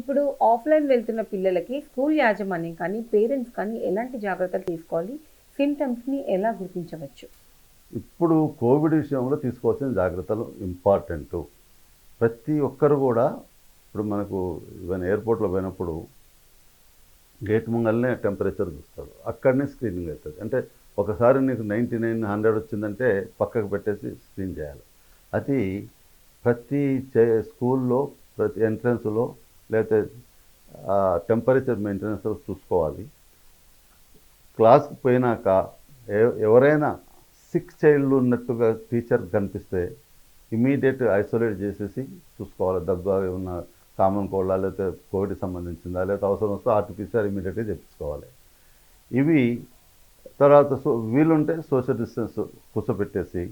ఇప్పుడు ఆఫ్లైన్ వెళ్తున్న పిల్లలకి స్కూల్ యాజమాన్యం కానీ పేరెంట్స్ కానీ ఎలాంటి జాగ్రత్తలు తీసుకోవాలి? సిమ్టమ్స్ని ఎలా గుర్తించవచ్చు? ఇప్పుడు కోవిడ్ విషయంలో తీసుకోవాల్సిన జాగ్రత్తలు ఇంపార్టెంట్ ప్రతి ఒక్కరు కూడా ఇప్పుడు మనకు ఈవెన్ ఎయిర్పోర్ట్లో పోయినప్పుడు గేట్ ముంగల్నే టెంపరేచర్ చూస్తారు. అక్కడనే స్క్రీనింగ్ అవుతుంది. అంటే ఒకసారి నీకు నైంటీ నైన్ హండ్రెడ్ వచ్చిందంటే పక్కకు పెట్టేసి స్క్రీన్ చేయాలి. అది ప్రతి చే స్కూల్లో ప్రతి ఎంట్రన్స్లో లేకపోతే టెంపరేచర్ మెయింటెనెన్స్ చూసుకోవాలి. క్లాస్కి పోయినాక ఎవరైనా సిక్ చైల్డ్ ఉన్నట్టుగా టీచర్ కనిపిస్తే ఇమీడియట్ ఐసోలేట్ చేసేసి చూసుకోవాలి. దగ్గు ఉన్న కామన్ కోల్డా లేకపోతే కోవిడ్కి సంబంధించిందా లేకపోతే అవసరం వస్తే ఆర్టిఫిషియల్ ఇమీడియట్గా చెప్పించుకోవాలి ఇవి తర్వాత సో వీలుంటే సోషల్ డిస్టెన్స్ కూర్చోబెట్టేసి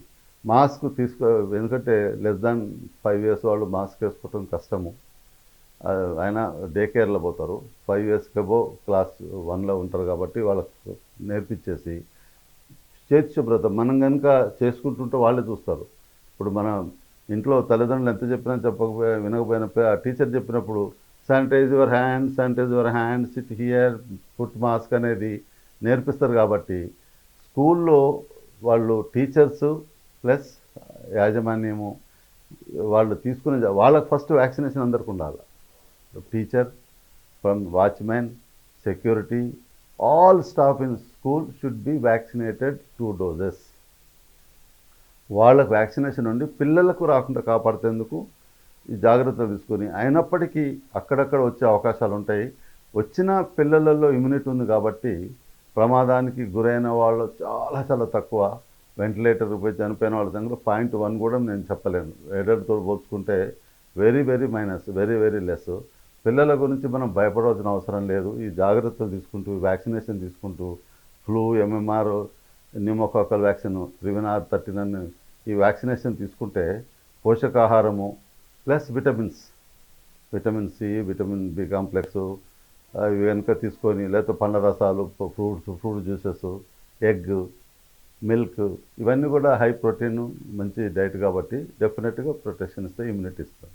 మాస్క్ తీసుకో ఎందుకంటే లెస్ దాన్ ఫైవ్ ఇయర్స్ వాళ్ళు మాస్క్ వేసుకోవటం కష్టము. ఆయన డే కేర్లో పోతారు. ఫైవ్ ఇయర్స్కి అబో క్లాస్ వన్లో ఉంటారు కాబట్టి వాళ్ళకు నేర్పించేసి చేతి శుభ్రత మనం కనుక చేసుకుంటుంటే వాళ్ళే చూస్తారు. ఇప్పుడు మన ఇంట్లో తల్లిదండ్రులు ఎంత చెప్పినా చెప్పకపోయినా వినకపోయినా ఆ టీచర్ చెప్పినప్పుడు sanitize your hand sanitize your hand sit here put mask అనేది నేర్పిస్తారు కాబట్టి స్కూల్లో వాళ్ళు టీచర్స్ ప్లస్ యాజమాన్యము వాళ్ళు తీసుకునే వాళ్ళకి ఫస్ట్ వ్యాక్సినేషన్ అందరికి ఉండాలి. Teacher from watchman security all staff in school should be vaccinated two doses వాళ్ళకు వ్యాక్సినేషన్ ఉండి పిల్లలకు రాకుండా కాపాడుతేందుకు ఈ జాగ్రత్తలు తీసుకొని అయినప్పటికీ అక్కడక్కడ వచ్చే అవకాశాలు ఉంటాయి. వచ్చిన పిల్లలలో ఇమ్యూనిటీ ఉంది కాబట్టి ప్రమాదానికి గురైన వాళ్ళు చాలా చాలా తక్కువ. వెంటిలేటర్ పోయి చనిపోయిన వాళ్ళ సంఖ్యలో పాయింట్ వన్ కూడా నేను చెప్పలేను. ఎడర్తో పోల్చుకుంటే very very minus very very less పిల్లల గురించి మనం భయపడవలసిన అవసరం లేదు. ఈ జాగ్రత్తలు తీసుకుంటూ వ్యాక్సినేషన్ తీసుకుంటూ ఫ్లూ ఎంఎంఆర్ న్యూమోకాకల్ వ్యాక్సిన్ త్రివినార్ థర్టీన్ అని ఈ వ్యాక్సినేషన్ తీసుకుంటే పోషకాహారము plus vitamins vitamin C vitamin B complex ఇవి వెనుక తీసుకొని లేకపోతే పండ్ల రసాలు fruits fruit juices egg milk ఇవన్నీ కూడా హై ప్రోటీన్ మంచి డైట్ కాబట్టి డెఫినెట్గా ప్రొటెక్షన్ ఇస్తే ఇమ్యూనిటీ ఇస్తాం